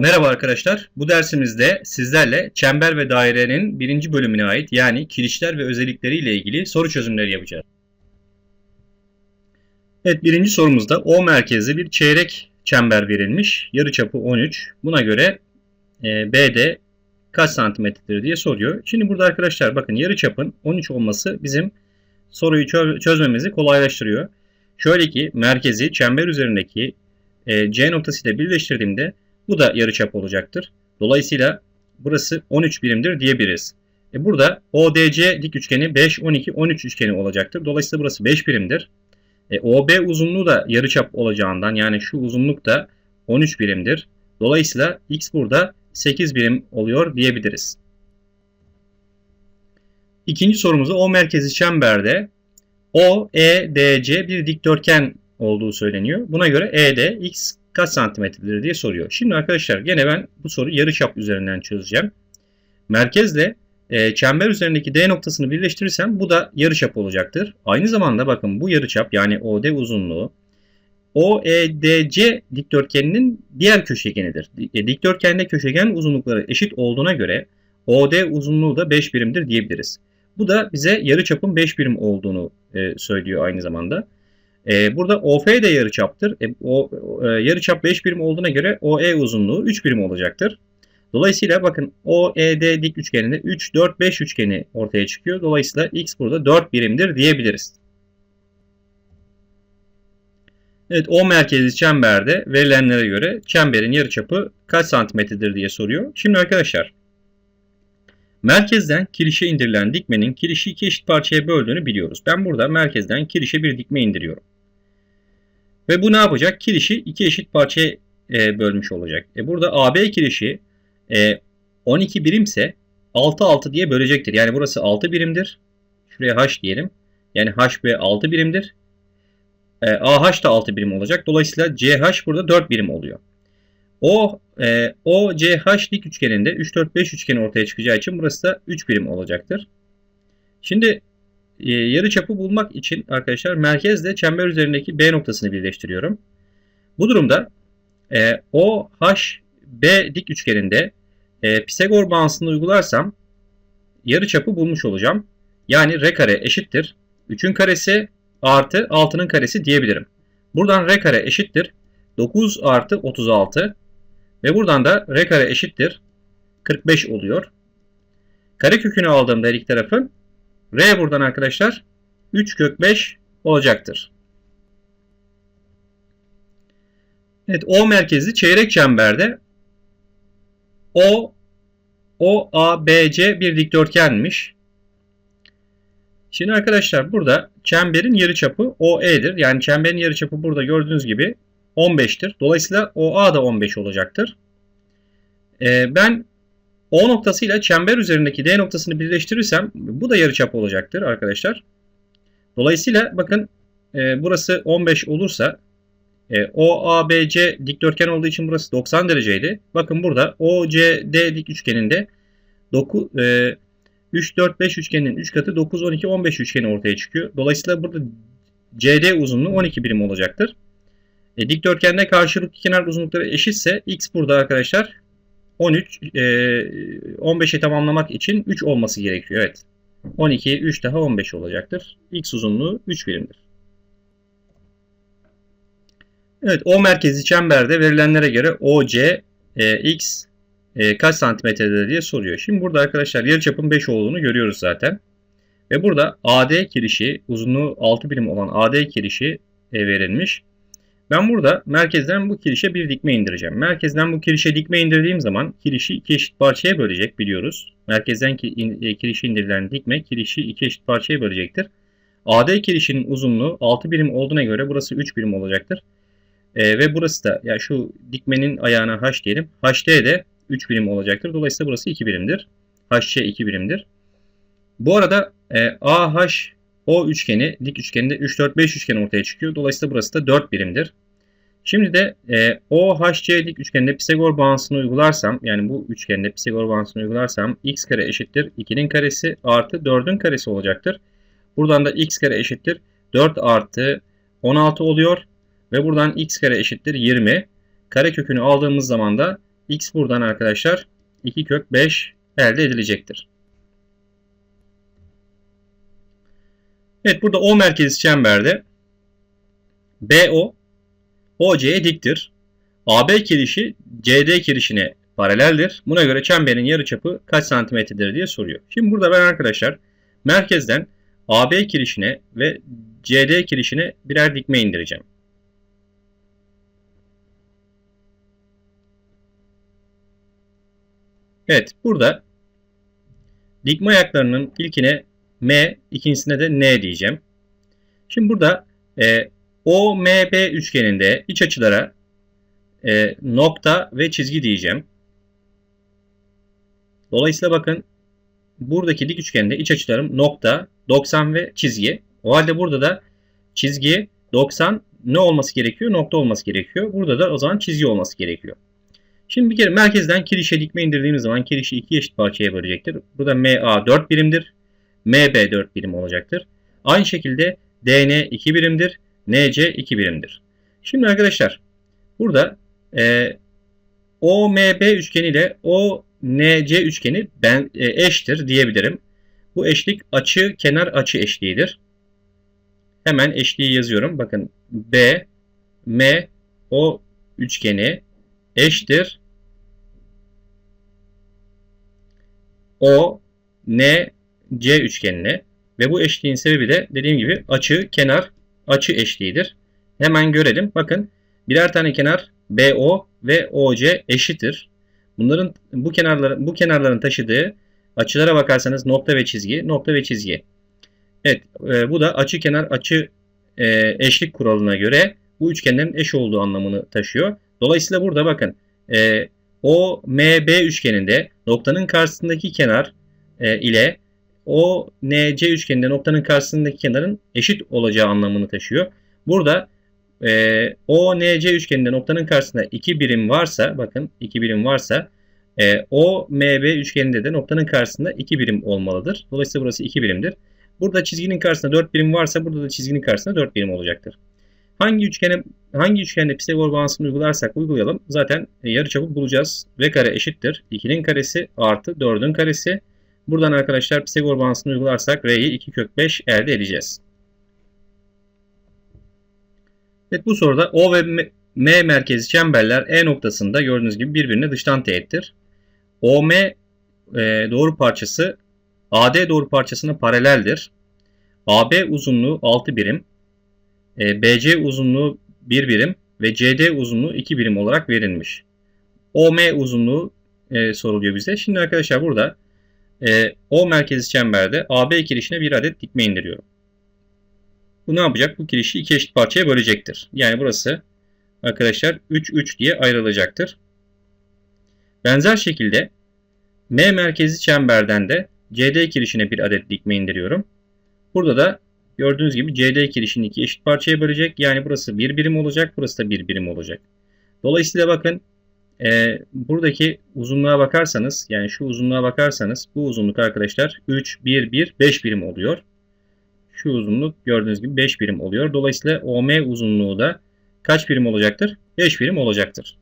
Merhaba arkadaşlar. Bu dersimizde sizlerle çember ve dairenin birinci bölümüne ait yani kirişler ve özellikleri ile ilgili soru çözümleri yapacağız. Evet birinci sorumuzda O merkezli bir çeyrek çember verilmiş. Yarıçapı 13. Buna göre e, BD kaç santimetredir diye soruyor. Şimdi burada arkadaşlar bakın yarıçapın 13 olması bizim soruyu çö- çözmemizi kolaylaştırıyor. Şöyle ki merkezi çember üzerindeki e, C noktasıyla birleştirdiğimde bu da yarıçap olacaktır. Dolayısıyla burası 13 birimdir diyebiliriz. E burada ODC dik üçgeni 5, 12, 13 üçgeni olacaktır. Dolayısıyla burası 5 birimdir. E, OB uzunluğu da yarıçap olacağından yani şu uzunluk da 13 birimdir. Dolayısıyla X burada 8 birim oluyor diyebiliriz. İkinci sorumuzda O merkezi çemberde OEDC bir dikdörtgen olduğu söyleniyor. Buna göre ED X kaç santimetredir diye soruyor. Şimdi arkadaşlar gene ben bu soruyu yarıçap üzerinden çözeceğim. Merkezle e, çember üzerindeki D noktasını birleştirirsem bu da yarıçap olacaktır. Aynı zamanda bakın bu yarıçap yani OD uzunluğu OEDC dikdörtgeninin diğer köşegenidir. E, Dikdörtgende köşegen uzunlukları eşit olduğuna göre OD uzunluğu da 5 birimdir diyebiliriz. Bu da bize yarıçapın 5 birim olduğunu e, söylüyor aynı zamanda. E, burada OF de yarıçaptır. E, o, e, yarıçap 5 birim olduğuna göre OE uzunluğu 3 birim olacaktır. Dolayısıyla bakın OED dik üçgeninde 3, 4, 5 üçgeni ortaya çıkıyor. Dolayısıyla X burada 4 birimdir diyebiliriz. Evet O merkezli çemberde verilenlere göre çemberin yarıçapı kaç santimetredir diye soruyor. Şimdi arkadaşlar merkezden kirişe indirilen dikmenin kirişi iki eşit parçaya böldüğünü biliyoruz. Ben burada merkezden kirişe bir dikme indiriyorum. Ve bu ne yapacak? Kirişi iki eşit parçaya e, bölmüş olacak. E burada AB kirişi e, 12 birimse 6 6 diye bölecektir. Yani burası 6 birimdir. Şuraya H diyelim. Yani HB 6 birimdir. E, AH da 6 birim olacak. Dolayısıyla CH burada 4 birim oluyor. O e, OCH dik üçgeninde 3 4 5 üçgeni ortaya çıkacağı için burası da 3 birim olacaktır. Şimdi e, yarıçapı bulmak için arkadaşlar merkezle çember üzerindeki B noktasını birleştiriyorum. Bu durumda e, OHB dik üçgeninde e, Pisagor bağıntısını uygularsam yarıçapı bulmuş olacağım. Yani R kare eşittir 3'ün karesi artı 6'nın karesi diyebilirim. Buradan R kare eşittir 9 artı 36 ve buradan da R kare eşittir 45 oluyor. Kare kökünü aldığımda her iki tarafın R buradan arkadaşlar 3 kök 5 olacaktır. Evet O merkezli çeyrek çemberde O OABC bir dikdörtgenmiş. Şimdi arkadaşlar burada çemberin yarıçapı OE'dir. Yani çemberin yarıçapı burada gördüğünüz gibi 15'tir. Dolayısıyla OA da 15 olacaktır. Ee, ben O noktasıyla çember üzerindeki D noktasını birleştirirsem bu da yarıçap olacaktır arkadaşlar. Dolayısıyla bakın e, burası 15 olursa e, OABC dikdörtgen olduğu için burası 90 dereceydi. Bakın burada OCD dik üçgeninde 9, e, 3, 4, 5 üçgeninin 3 katı 9, 12, 15 üçgeni ortaya çıkıyor. Dolayısıyla burada CD uzunluğu 12 birim olacaktır. E, dikdörtgende karşılıklı kenar uzunlukları eşitse X burada arkadaşlar 13, e, 15'e tamamlamak için 3 olması gerekiyor. Evet. 12, 3 daha 15 olacaktır. X uzunluğu 3 birimdir. Evet O merkezi çemberde verilenlere göre OC e, X e, kaç santimetredir diye soruyor. Şimdi burada arkadaşlar yarıçapın 5 olduğunu görüyoruz zaten. Ve burada AD kirişi uzunluğu 6 birim olan AD kirişi e, verilmiş. Ben burada merkezden bu kirişe bir dikme indireceğim. Merkezden bu kirişe dikme indirdiğim zaman kirişi iki eşit parçaya bölecek biliyoruz. Merkezden ki, in, e, kirişe indirilen dikme kirişi iki eşit parçaya bölecektir. AD kirişinin uzunluğu 6 birim olduğuna göre burası 3 birim olacaktır. E, ve burası da ya şu dikmenin ayağına H diyelim. HD de 3 birim olacaktır. Dolayısıyla burası 2 birimdir. HC 2 birimdir. Bu arada e, AH o üçgeni dik üçgeninde 3 4 5 üçgen ortaya çıkıyor. Dolayısıyla burası da 4 birimdir. Şimdi de e, OHC dik üçgeninde Pisagor bağıntısını uygularsam yani bu üçgende Pisagor bağıntısını uygularsam x kare eşittir 2'nin karesi artı 4'ün karesi olacaktır. Buradan da x kare eşittir 4 artı 16 oluyor. Ve buradan x kare eşittir 20. Kare kökünü aldığımız zaman da x buradan arkadaşlar 2 kök 5 elde edilecektir. Evet burada O merkezi çemberde BO OC'ye diktir. AB kirişi CD kirişine paraleldir. Buna göre çemberin yarıçapı kaç santimetredir diye soruyor. Şimdi burada ben arkadaşlar merkezden AB kirişine ve CD kirişine birer dikme indireceğim. Evet burada dikme ayaklarının ilkine M, ikincisine de N diyeceğim. Şimdi burada e, OMB üçgeninde iç açılara e, nokta ve çizgi diyeceğim. Dolayısıyla bakın buradaki dik üçgende iç açılarım nokta, 90 ve çizgi. O halde burada da çizgi 90 ne olması gerekiyor? Nokta olması gerekiyor. Burada da o zaman çizgi olması gerekiyor. Şimdi bir kere merkezden kirişe dikme indirdiğimiz zaman kirişi iki eşit parçaya bölecektir. Burada MA 4 birimdir. MB 4 birim olacaktır. Aynı şekilde DN 2 birimdir. NC 2 birimdir. Şimdi arkadaşlar burada e, OMB üçgeni ile ONC üçgeni ben, e, eştir diyebilirim. Bu eşlik açı kenar açı eşliğidir. Hemen eşliği yazıyorum. Bakın B, M, O üçgeni eşittir. O, N, C üçgenine ve bu eşliğin sebebi de dediğim gibi açı, kenar, açı eşliğidir. Hemen görelim. Bakın birer tane kenar BO ve OC eşittir. Bunların bu kenarların bu kenarların taşıdığı açılara bakarsanız nokta ve çizgi, nokta ve çizgi. Evet, e, bu da açı kenar açı e, eşlik kuralına göre bu üçgenlerin eş olduğu anlamını taşıyor. Dolayısıyla burada bakın e, OMB üçgeninde noktanın karşısındaki kenar e, ile ONC üçgeninde noktanın karşısındaki kenarın eşit olacağı anlamını taşıyor. Burada e, ONC üçgeninde noktanın karşısında 2 birim varsa bakın 2 birim varsa e, OMB üçgeninde de noktanın karşısında 2 birim olmalıdır. Dolayısıyla burası 2 birimdir. Burada çizginin karşısında 4 birim varsa burada da çizginin karşısında 4 birim olacaktır. Hangi üçgene hangi üçgende Pisagor bağıntısını uygularsak uygulayalım. Zaten yarıçapı bulacağız. V kare eşittir. 2'nin karesi artı 4'ün karesi. Buradan arkadaşlar Pisagor bağıntısını uygularsak R'yi 2 kök 5 elde edeceğiz. Evet bu soruda O ve M merkezi çemberler E noktasında gördüğünüz gibi birbirine dıştan teğettir. OM e, doğru parçası AD doğru parçasına paraleldir. AB uzunluğu 6 birim, e, BC uzunluğu 1 birim ve CD uzunluğu 2 birim olarak verilmiş. OM uzunluğu e, soruluyor bize. Şimdi arkadaşlar burada e, O merkezi çemberde AB kirişine bir adet dikme indiriyorum. Bu ne yapacak? Bu kirişi iki eşit parçaya bölecektir. Yani burası arkadaşlar 3 3 diye ayrılacaktır. Benzer şekilde M merkezi çemberden de CD kirişine bir adet dikme indiriyorum. Burada da gördüğünüz gibi CD kirişini iki eşit parçaya bölecek. Yani burası bir birim olacak. Burası da bir birim olacak. Dolayısıyla bakın e, buradaki uzunluğa bakarsanız yani şu uzunluğa bakarsanız bu uzunluk arkadaşlar 3, 1, 1, 5 birim oluyor. Şu uzunluk gördüğünüz gibi 5 birim oluyor. Dolayısıyla OM uzunluğu da kaç birim olacaktır? 5 birim olacaktır.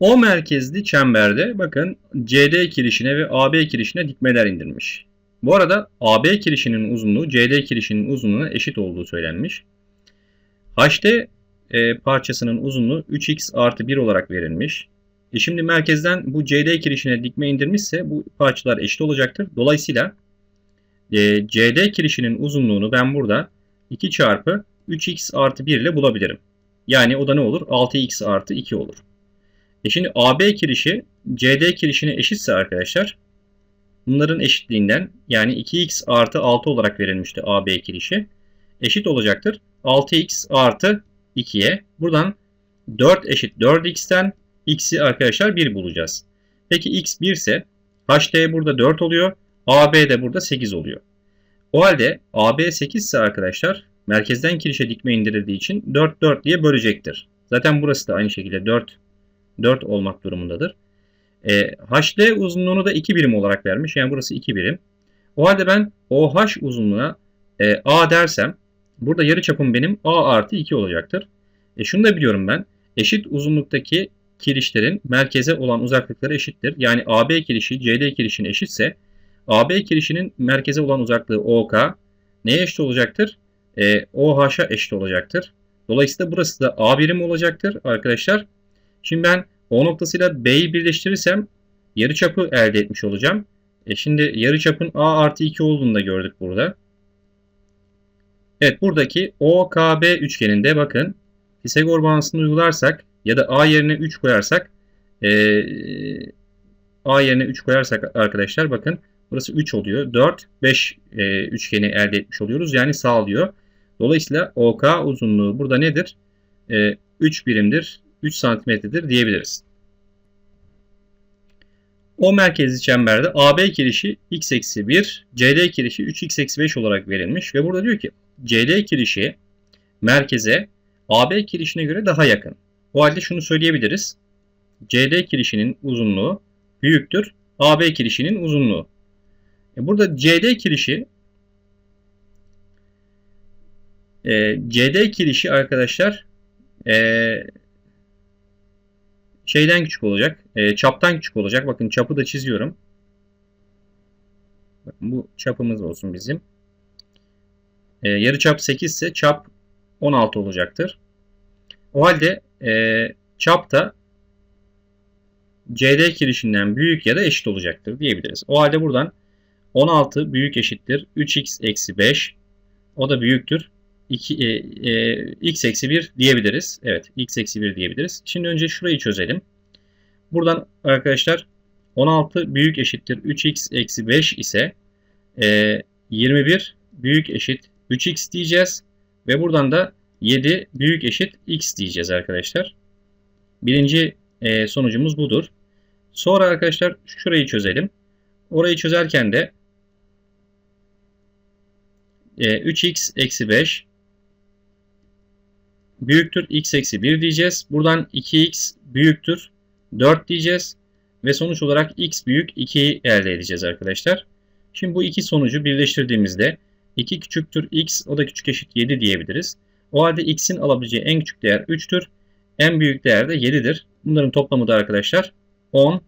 O merkezli çemberde bakın CD kirişine ve AB kirişine dikmeler indirmiş. Bu arada AB kirişinin uzunluğu CD kirişinin uzunluğuna eşit olduğu söylenmiş. HD e, parçasının uzunluğu 3x artı 1 olarak verilmiş. E şimdi merkezden bu CD kirişine dikme indirmişse bu parçalar eşit olacaktır. Dolayısıyla e, CD kirişinin uzunluğunu ben burada 2 çarpı 3x artı 1 ile bulabilirim. Yani o da ne olur? 6x artı 2 olur. E şimdi AB kirişi CD kirişine eşitse arkadaşlar bunların eşitliğinden yani 2x artı 6 olarak verilmişti AB kirişi eşit olacaktır. 6x artı 2'ye. Buradan 4 eşit 4x'ten x'i arkadaşlar 1 bulacağız. Peki x 1 ise hd burada 4 oluyor. AB de burada 8 oluyor. O halde AB 8 ise arkadaşlar merkezden kirişe dikme indirildiği için 4 4 diye bölecektir. Zaten burası da aynı şekilde 4 4 olmak durumundadır. E, HD uzunluğunu da 2 birim olarak vermiş. Yani burası 2 birim. O halde ben OH uzunluğuna e, A dersem burada yarıçapım benim A artı 2 olacaktır. E, şunu da biliyorum ben. Eşit uzunluktaki kirişlerin merkeze olan uzaklıkları eşittir. Yani AB kirişi CD kirişine eşitse AB kirişinin merkeze olan uzaklığı OK neye eşit olacaktır? E, OH'a eşit olacaktır. Dolayısıyla burası da A birim olacaktır arkadaşlar. Şimdi ben O noktasıyla B'yi birleştirirsem yarıçapı elde etmiş olacağım. E şimdi yarıçapın A artı 2 olduğunu da gördük burada. Evet buradaki OKB üçgeninde bakın Pisagor bağıntısını uygularsak ya da A yerine 3 koyarsak e, A yerine 3 koyarsak arkadaşlar bakın burası 3 oluyor. 4, 5 e, üçgeni elde etmiş oluyoruz. Yani sağlıyor. Dolayısıyla OK uzunluğu burada nedir? E, 3 birimdir. 3 santimetredir diyebiliriz. O merkezli çemberde AB kirişi x eksi 1, CD kirişi 3x eksi 5 olarak verilmiş. Ve burada diyor ki CD kirişi merkeze AB kirişine göre daha yakın. O halde şunu söyleyebiliriz. CD kirişinin uzunluğu büyüktür AB kirişinin uzunluğu. E burada CD kirişi e, CD kirişi arkadaşlar e, şeyden küçük olacak. E, çaptan küçük olacak. Bakın çapı da çiziyorum. Bakın bu çapımız olsun bizim. E, yarı çap 8 ise çap 16 olacaktır. O halde e, çap da CD kirişinden büyük ya da eşit olacaktır diyebiliriz. O halde buradan 16 büyük eşittir 3x eksi 5 o da büyüktür 2, e, e, x eksi 1 diyebiliriz. Evet x eksi 1 diyebiliriz. Şimdi önce şurayı çözelim. Buradan arkadaşlar 16 büyük eşittir 3x eksi 5 ise e, 21 büyük eşit 3x diyeceğiz. Ve buradan da 7 büyük eşit x diyeceğiz arkadaşlar. Birinci e, sonucumuz budur. Sonra arkadaşlar şurayı çözelim. Orayı çözerken de e, 3x eksi 5 büyüktür x eksi 1 diyeceğiz. Buradan 2x büyüktür 4 diyeceğiz. Ve sonuç olarak x büyük 2'yi elde edeceğiz arkadaşlar. Şimdi bu iki sonucu birleştirdiğimizde 2 küçüktür x o da küçük eşit 7 diyebiliriz. O halde x'in alabileceği en küçük değer 3'tür. En büyük değer de 7'dir. Bunların toplamı da arkadaşlar 10.